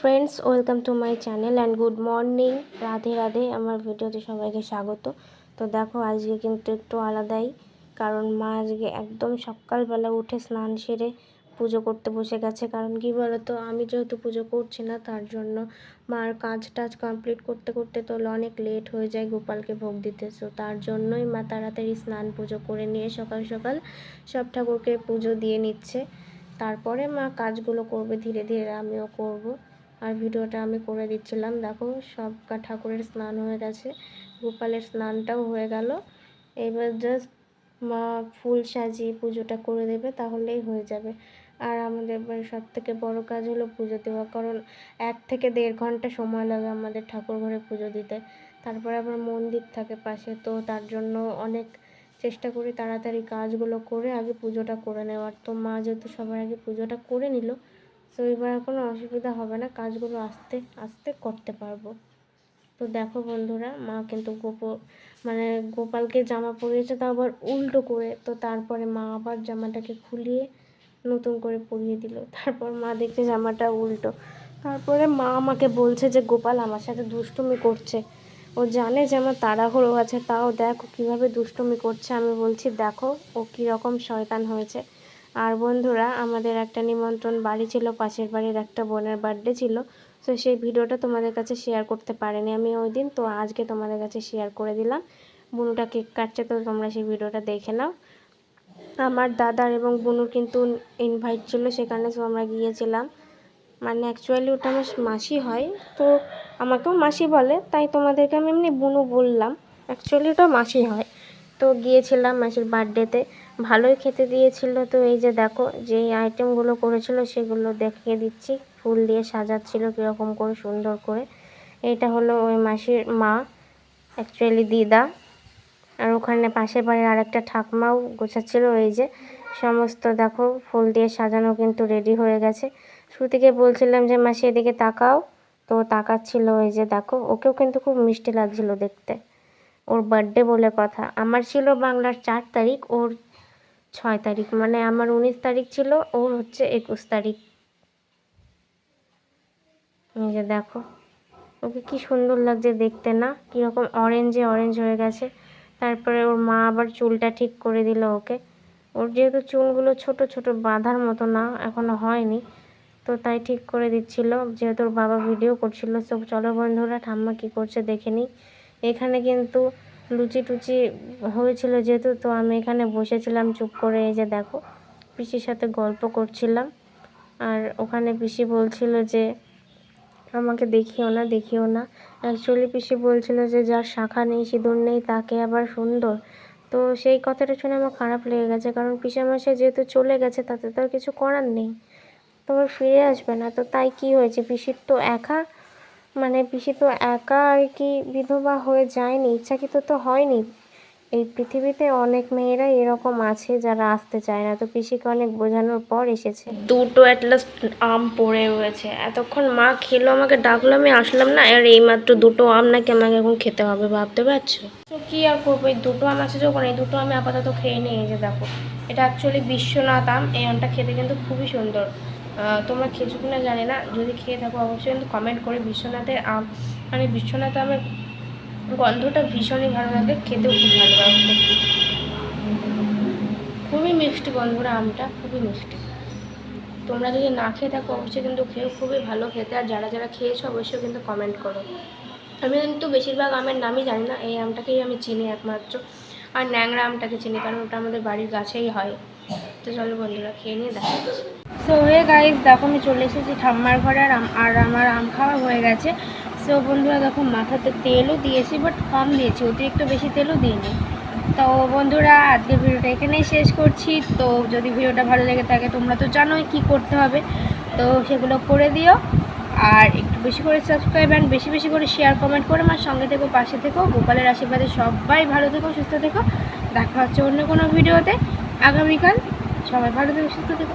Friends welcome to my channel and good morning Radhe Radhe, আমার ভিডিওতে সবাইকে স্বাগত। তো দেখো, আজকে কিন্তু একটু আলাদাই, কারণ মা আজকে একদম সকালবেলা উঠে স্নান সেরে পুজো করতে বসে গেছে। কারণ কি বলতো, আমি যেহেতু পুজো করছি না, তার জন্য মার কাজ টাজ কমপ্লিট করতে করতে তো অনেক লেট হয়ে যায় গোপালকে ভোগ দিতে। তো তার জন্যই মা তাড়াতাড়ি স্নান পুজো করে নিয়ে সকাল সকাল সব ঠাকুরকে পুজো দিয়ে নিচ্ছে। তারপরে মা কাজগুলো করবে, ধীরে ধীরে আমিও করব। আর ভিডিওটা আমি করে দিচ্ছিলাম। দেখো, সব ঠাকুরের স্নান হয়ে গেছে। গোপালের স্নানটাও হয়ে গেল। এবার জাস্ট মা ফুল সাজিয়ে পুজোটা করে দেবে, তাহলেই হয়ে যাবে। আর আমাদের সব থেকে বড় কাজ হলো পুজো দেওয়া, কারণ এক থেকে দেড় ঘণ্টা সময় লাগে আমাদের ঠাকুর ঘরে পুজো দিতে। তারপরে আবার মন্দির থাকে পাশে, তো তার জন্য অনেক চেষ্টা করি তাড়াতাড়ি কাজগুলো করে আগে পুজোটা করে নেওয়ার। তো মা যেহেতু সবার আগে পুজোটা করে নিল তো এবার কোনো অসুবিধা হবে না। কাজগুলো আস্তে আস্তে করতে পারব। তো দেখো বন্ধুরা, মা কিন্তু গোপ মানে গোপালকে জামা পরিয়েছে, তা আবার উল্টো করে। তো তারপরে মা আবার জামাটাকে খুলিয়ে নতুন করে পরিয়ে দিল। তারপর মা দেখছে জামাটা উল্টো। তারপরে মা আমাকে বলছে যে, গোপাল, আমার সাথে দুষ্টুমি করছে। ও জানে যে আমার তাড়াহুড়ো আছে। তাও দেখো কীভাবে দুষ্টুমি করছে। আমি বলছি, দেখো, ও কীরকম শয়তান হয়েছে। আর বন্ধুরা, আমাদের একটা নিমন্ত্রণ, বাড়ি ছিল, পাশের বাড়ির একটা বোনের বার্থডে ছিল, তো সেই ভিডিওটা তোমাদের কাছে শেয়ার করতে পারিনি আমি ওই দিন, তো আজকে তোমাদের কাছে শেয়ার করে দিলাম। বুনুটা কেক কাটছে, তো তোমরা সেই ভিডিওটা দেখে নাও। আমার দাদার এবং বুনুর কিন্তু ইনভাইট ছিল সেখানে তো আমরা গিয়েছিলাম। মানে অ্যাকচুয়ালি ওটা আমার মাসি হয়, তো আমাকেও মাসি বলে, তাই তোমাদেরকে আমি এমনি বুনু বললাম। অ্যাকচুয়ালি ওটা মাসি হয়, তো গিয়েছিলাম মাসির বার্থডেতে ভালোই খেতে দিয়েছিল তো এই যে দেখো যে আইটেমগুলো করেছিল সেগুলো দেখিয়ে দিচ্ছি। ফুল দিয়ে সাজাচ্ছিল কীরকম করে, সুন্দর করে। এটা হলো ওই মাসির মা অ্যাকচুয়ালি দিদা। আর ওখানে পাশের বাড়ির আরেকটা ঠাকমাও গোছাচ্ছিল এই যে। সমস্ত দেখো, ফুল দিয়ে সাজানো কিন্তু রেডি হয়ে গেছে। শ্রুতিকে বলছিলাম যে, মাসি, এদিকে তাকাও। তো তাকাচ্ছিল ওই যে দেখো, ওকেও কিন্তু খুব মিষ্টি লাগছিল দেখতে। ওর বার্থডে বলে কথা। আমার ছিল বাংলার চার তারিখ, ওর ছয় তারিখ মানে আমার উনিশ তারিখ ছিল, ওর হচ্ছে একুশ তারিখ। এই যে দেখো, ওকে কি সুন্দর লাগছে দেখতে না? কীরকম অরেঞ্জে অরেঞ্জ হয়ে গেছে। তারপরে ওর মা আবার চুলটা ঠিক করে দিল ওকে। ওর যেহেতু চুলগুলো ছোট ছোট বাঁধার মতো না, এখনও হয়নি, তো তাই ঠিক করে দিচ্ছিল। যেহেতু ওর বাবা ভিডিও করছিল সব চলো বন্ধুরা, ঠাম্মা কী করছে দেখে নিই। এখানে কিন্তু লুচি টুচি হয়েছিল যেহেতু, তো আমি এখানে বসেছিলাম চুপ করে, এই যে দেখো, পিসির সাথে গল্প করছিলাম। আর ওখানে পিসি বলছিল যে, আমাকে দেখিও না দেখিও না। অ্যাকচুয়ালি পিসি বলছিল যে, যার শাখা নেই, সিঁদুর নেই, তাকে আবার সুন্দর। তো সেই কথাটা শুনে আমার খারাপ লেগে গেছে, কারণ পিসামশাই যেহেতু চলে গেছে, তাতে তো আর কিছু করার নেই। তোমার ফিরে আসবে না, তো তাই কি হয়েছে? পিসির তো একা মানে পিসি তো একা আর কি বিধবা হয়ে যায়নি, ইচ্ছাকৃত তো হয়নি। এই পৃথিবীতে অনেক মেয়েরাই এরকম আছে যারা আসতে চায় না, তো পিসিকে অনেক বোঝানোর পর এসেছে। দুটো অ্যাটলাস্ট আম পড়ে রয়েছে এতক্ষণ মা খেলো, আমাকে ডাকলো, আমি আসলাম না, আর এইমাত্র দুটো আম নাকি আমাকে এখন খেতে হবে, ভাবতে পারছ? তো কি আর করব, এই দুটো আম আছে যখন, এই দুটো আমি আপাতত খেয়ে নিয়ে যে দেখো। এটা অ্যাকচুয়ালি বিশ্বনাথ আম, এই আমটা খেতে কিন্তু খুবই সুন্দর। তোমরা খেয়েছো কিনা জানি না। যদি খেয়ে থাকো, অবশ্যই কিন্তু কমেন্ট করে বিশ্বনাথের আম মানে বিশ্বনাথ আমের গন্ধটা ভীষণই ভালো লাগে, খেতেও খুব ভালো লাগে। খুবই মিষ্টি গন্ধটা আমটা, খুবই মিষ্টি। তোমরা যদি না খেয়ে থাকো, অবশ্যই কিন্তু খেয়েও খুবই ভালো খেতে। আর যারা যারা খেয়েছো, অবশ্যই কিন্তু কমেন্ট করো। আমি কিন্তু বেশিরভাগ আমের নামই জানি না, এই আমটাকেই আমি চিনি একমাত্র। আর ন্যাংরা আমটাকে চিনি, কারণ ওটা আমাদের বাড়ির গাছেই হয়। তো চলো বন্ধুরা, খেয়ে নিয়ে দেখা সো হে গাইজ দেখো আমি চলে এসেছি ঠাম্মার ঘরে আর আর আমার আম খাওয়া হয়ে গেছে। সো বন্ধুরা, দেখো মাথাতে তেলও দিয়েছি বাট কম দিয়েছি, অতিরিক্ত বেশি তেলও দিইনি। তো বন্ধুরা, আজকের ভিডিওটা এখানেই শেষ করছি। তো যদি ভিডিওটা ভালো লেগে থাকে, তোমরা তো জানোই কী করতে হবে। তো সেগুলো করে দিও। আর একটু বেশি করে সাবস্ক্রাইব অ্যান্ড বেশি বেশি করে শেয়ার কমেন্ট করে আমার সঙ্গে থেকো, পাশে থেকো। গোপালের আশীর্বাদে সবাই ভালো থেকো, সুস্থ থেকো। দেখা হচ্ছে অন্য কোনো ভিডিওতে। আগামীকাল সবাই ভালো থেকো, সুস্থ থেকো।